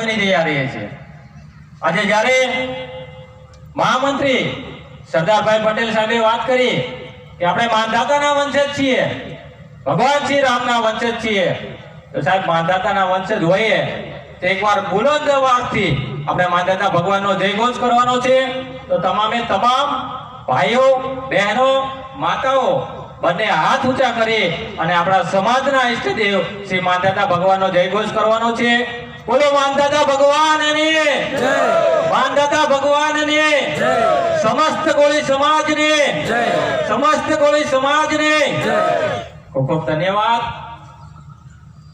બની રહ્યા રહીએ છીએ. આજે જ્યારે મહામંત્રી સરદારભાઈ પટેલ સાહેબે વાત કરી કે આપણે માંધાતાના વંશજ છીએ, ભગવાન શ્રી રામના વંશજ છીએ, તો સાહેબ માંધાતાના વંશજ હોઈએ તો એકવાર બુલંદ અવાજથી આપણે માંધાતા ભગવાનનો જયઘોષ કરવાનો છે. તો તમામે તમામ ભાઈઓ, બહેનો, માતાઓ બંને હાથ ઊંચા કરી અને આપણા સમાજના ઈષ્ટદેવ શ્રી માંધાતા ભગવાનનો જયઘોષ કરવાનો છે. બોલો માંધાતા ભગવાનની ભગવાન ભગવાનની સમસ્ત કોળી સમાજને. સમસ્ત કોળી સમાજને. ખૂબ ખૂબ ધન્યવાદ.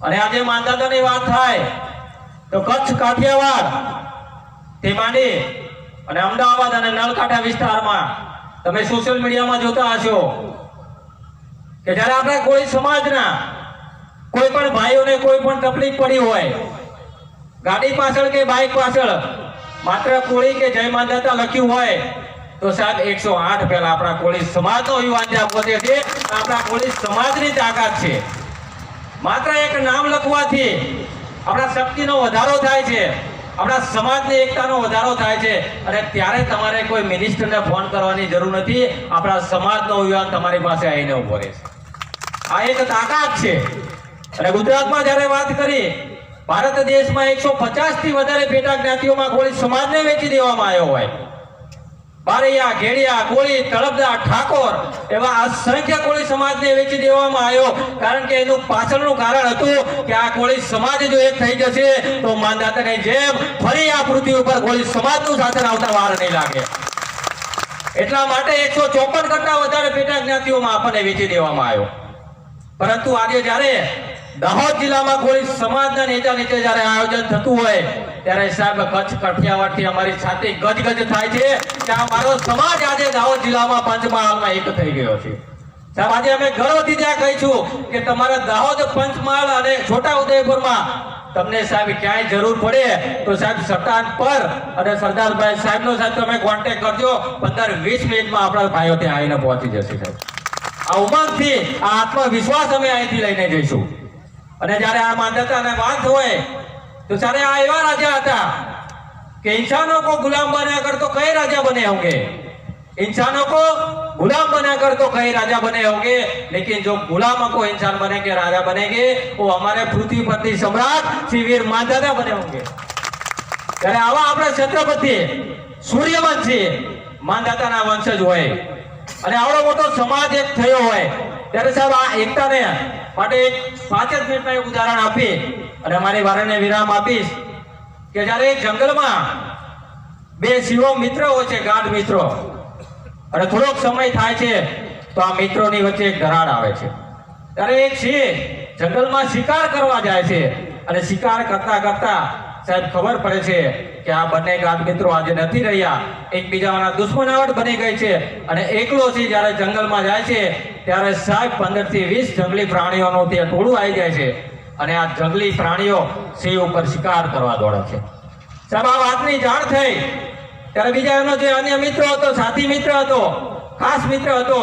અને આજે માંધાતાની વાત થાય તો કચ્છ કાઠિયાવાડથી માંડી અને અમદાવાદ અને નળકાંઠા વિસ્તારમાં તમે સોશિયલ મીડિયામાં જોતા હશો કે જ્યારે આપણે કોઈ સમાજના કોઈ પણ ભાઈઓને કોઈ પણ તકલીફ પડી હોય ગાડી પાછળ કે બાઇક પાછળ? માત્ર કોળી કે જય માતા લખ્યું હોય, તો સાહેબ એકસો આઠ પહેલા આપણા કોળી સમાજનો યુવાન પહોંચે છે. આપણા કોળી સમાજની તાકાત છે. માત્ર એક નામ લખવાથી આપણા શક્તિનો વધારો થાય છે. આપણા સમાજની એકતાનો વધારો થાય છે. અને ત્યારે તમારે કોઈ મિનિસ્ટરને ફોન કરવાની જરૂર નથી. આપણા સમાજનો યુવાન તમારી પાસે આવીને ઊભો રહેશે. આ એક તાકાત છે. અને ગુજરાતમાં જ્યારે વાત કરી ભારત દેશમાં એકસો પચાસથી વધારે પેટા જ્ઞાતિઓમાં કોળી સમાજને વેચી દેવામાં આવ્યો હોય. બારૈયા, ઘેડિયા કોળી તળપદા, ઠાકોર એવા અસંખ્ય કોળી સમાજને વેચી દેવામાં આવ્યો. કારણ કે એનું પાછળનું કારણ હતું કે આ કોળી સમાજ જો એક થઈ જશે તો માનદાતાની જેમ ફરી આ પૃથ્વી ઉપર કોળી સમાજનું શાસન આવતા વાર નહીં લાગે. એટલા માટે એકસો ચોપન કરતા વધારે પેટા જ્ઞાતિઓમાં આપણને વેચી દેવામાં આવ્યો. પરંતુ આજે જ્યારે દાહોદ જિલ્લામાં કોઈ સમાજના નેતા નીચે જ્યારે આયોજન થતું હોય, ત્યારે સાહેબ કચ્છ કઠિયાવાડથી અમારી સાથે ગજગજ થાય છે કે આ મારો સમાજ આજે દાહોદ જિલ્લામાં પંચમહાલમાં એક થઈ ગયો છે. સાહેબ, આજે અમે ગર્વથી ત્યાં કહીશું કે તમારા દાહોદ પંચમહાલ અને છોટા ઉદયપુરમાં તમને સાહેબ ક્યાંય જરૂર પડે તો સાહેબ સટાન પર અને સરદારભાઈ સાહેબનો સાહેબ તમે કોન્ટેક્ટ કરજો. પંદર વીસ મિનિટમાં આપણા ભાઈઓ ત્યાં આવીને પહોંચી જશે સાહેબ. આ ઉમંગથી, આ આત્મવિશ્વાસ અમે અહીંથી લઈને જઈશું. અને જ્યારે આ માન્યતાને વાત હોય તો જ્યારે આ એવા રાજા હતા કે इंसानों को गुलाम बनाकर तो कई राजा बने होंगे इंसानों को गुलाम बनाकर तो कई राजा बने होंगे लेकिन जो गुलामों को इंसान बनेंगे राजा बनेंगे वो हमारे पृथ्वी पति सम्राट श्री वीर मानदाता बने होंगे ત્યારે આવા આપણા છત્રપતિ સૂર્યવંશી માનદાતાના વંશજ હોય અને આવડો મોટો સમાજ એક થયો હોય ત્યારે સાહેબ આ એકતાને માટે પાંચ જ એક ઉદાહરણ આપી અને મારી વારને વિરામ આપીશ કે જ્યારે જંગલમાં બે શિવો મિત્ર હોય છે ગાઢ મિત્રો અને થોડોક સમય થાય છે, તો આ મિત્રોની વચ્ચે ધરાડ આવે છે. ત્યારે એક સિંહ જંગલમાં શિકાર કરવા જાય છે અને શિકાર કરતા કરતા સાહેબ, ખબર પડે છે કે આ બંને ગાઢ મિત્રો આજે નથી રહ્યા. એકબીજાના દુશ્મનાવટ બની ગઈ છે અને એકલો સિંહ જ્યારે જંગલમાં જાય છે, ત્યારે સાહેબ પંદરથી વીસ જંગલી પ્રાણીઓનું ત્યાં ટોળું આવી જાય છે અને આ જંગલી પ્રાણીઓ સિંહ ઉપર શિકાર કરવા દોડે છે. સાહેબ, આ વાતની જાણ થઈ. ત્યારે બીજા એનો જે અન્ય મિત્ર હતો, સાથી મિત્ર હતો, ખાસ મિત્ર હતો,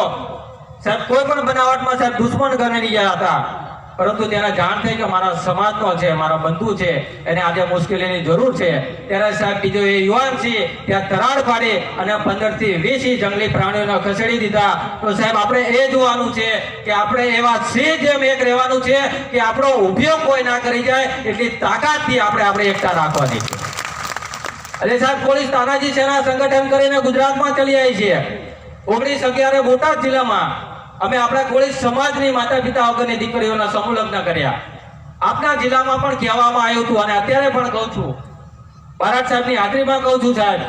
સાહેબ, કોઈ પણ બનાવટમાં સાહેબ દુશ્મન ગણી ગયા હતા. પરંતુ તેને જાણ થઈ કે મારા સમાજનો છે મારા બંધુ છે, એને આજે મુશ્કેલીની જરૂર છે. ત્યારે સાહેબ બીજો એ યુવાન છે, ત્યાં તરાડ પાડી અને પંદરથી વીસ જંગલી પ્રાણીઓને ખસેડી દીધા. તો સાહેબ આપણે એ જોવાનું છે કે આપણે એવા સિંહ જેમ એક રહેવાનું છે કે આપણો ઉપયોગ કોઈ ના કરી જાય, એટલી તાકાતથી આપણે આપણે એકતા રાખવાની છે. એટલે સાહેબ પોલીસ તાનાજી સેના સંગઠન કરીને ગુજરાતમાં ચલી આવી છે. ઓગણીસ અગિયારે બોટાદ જિલ્લામાં અમે આપણા કોળી સમાજની માતા પિતા વગરની દીકરીઓના સમૂહ કર્યા. આપના જિલ્લામાં પણ કહેવામાં આવ્યું હતું, અને અત્યારે પણ કહું છું. બારાટ સાહેબની હાજરીમાં કહું છું સાહેબ,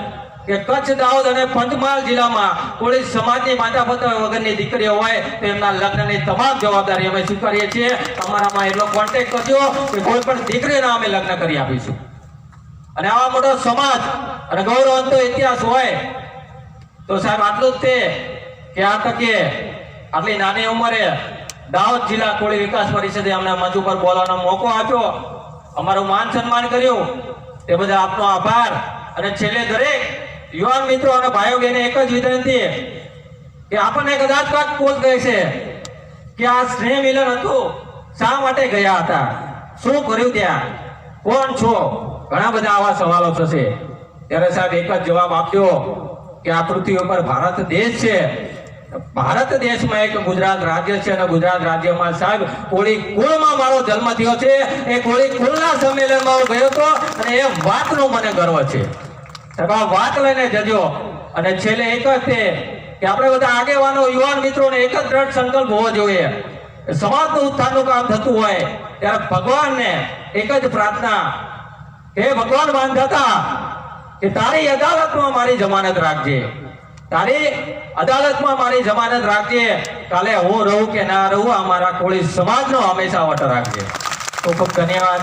કે કચ્છ દાહોદ અને પંચમહાલ જિલ્લામાં કોળી સમાજની માતા પિતા વગરની દીકરીઓ હોય, તો એમના લગ્નની તમામ જવાબદારી અમે સ્વીકારીએ છીએ. અમારામાં એટલો કોન્ટેક્ટ કરજો કે કોઈ પણ દીકરીના અમે લગ્ન કરી આપીશું. અને આવા મોટો સમાજ અને ગૌરવંતો ઇતિહાસ હોય, તો સાહેબ આટલું જ તે. કે આ તકે આટલી નાની ઉંમરે દાહોદ જિલ્લા કોળી વિકાસ પરિષદે અમને મંચ ઉપર બોલવાનો મોકો આપ્યો. અમારું માન સન્માન કર્યું. તે બધા આપનો આભાર. અને છેલ્લે દરેક યુવાન મિત્રો અને ભાઈઓ બહેને એક જ વિનંતી કે આપણને કદાચ કાંક કોલ કહે છે કે આ સ્નેહ મિલન હતું. શા માટે ગયા હતા? શું કર્યું ત્યાં? કોણ છો? ઘણા બધા આવા સવાલો થશે. ત્યારે સાહેબ એક જ જવાબ આપ્યો કે આ પૃથ્વી ઉપર ભારત દેશ છે. ભારત દેશમાં એક ગુજરાત રાજ્ય છે અને ગુજરાત રાજ્યમાં સાહેબ કોળી કુળમાં મારો જન્મ થયો છે. એ કોળી કુળના સંમેલનમાં હું ગયો હતો અને એ વાતનો મને ગર્વ છે. સાહેબ, આ વાત લઈને જજો. અને છેલ્લે એક જ તે કે આપણે બધા આગેવાનો, યુવાન મિત્રોને એક જ દ્રઢ સંકલ્પ હોવો જોઈએ. સમાજનું ઉત્થાનનું કામ થતું હોય ત્યારે ભગવાનને એક જ પ્રાર્થના હે ભગવાન બાંધતા કે તારી અદાલતમાં મારી જમાનત રાખજે. તારી અદાલતમાં મારી જમાનત રાખજે. કાલે હું રહું કે ના રહું, આ મારા કોળી સમાજનો હંમેશા વટ રાખજે. ખૂબ ખૂબ ધન્યવાદ.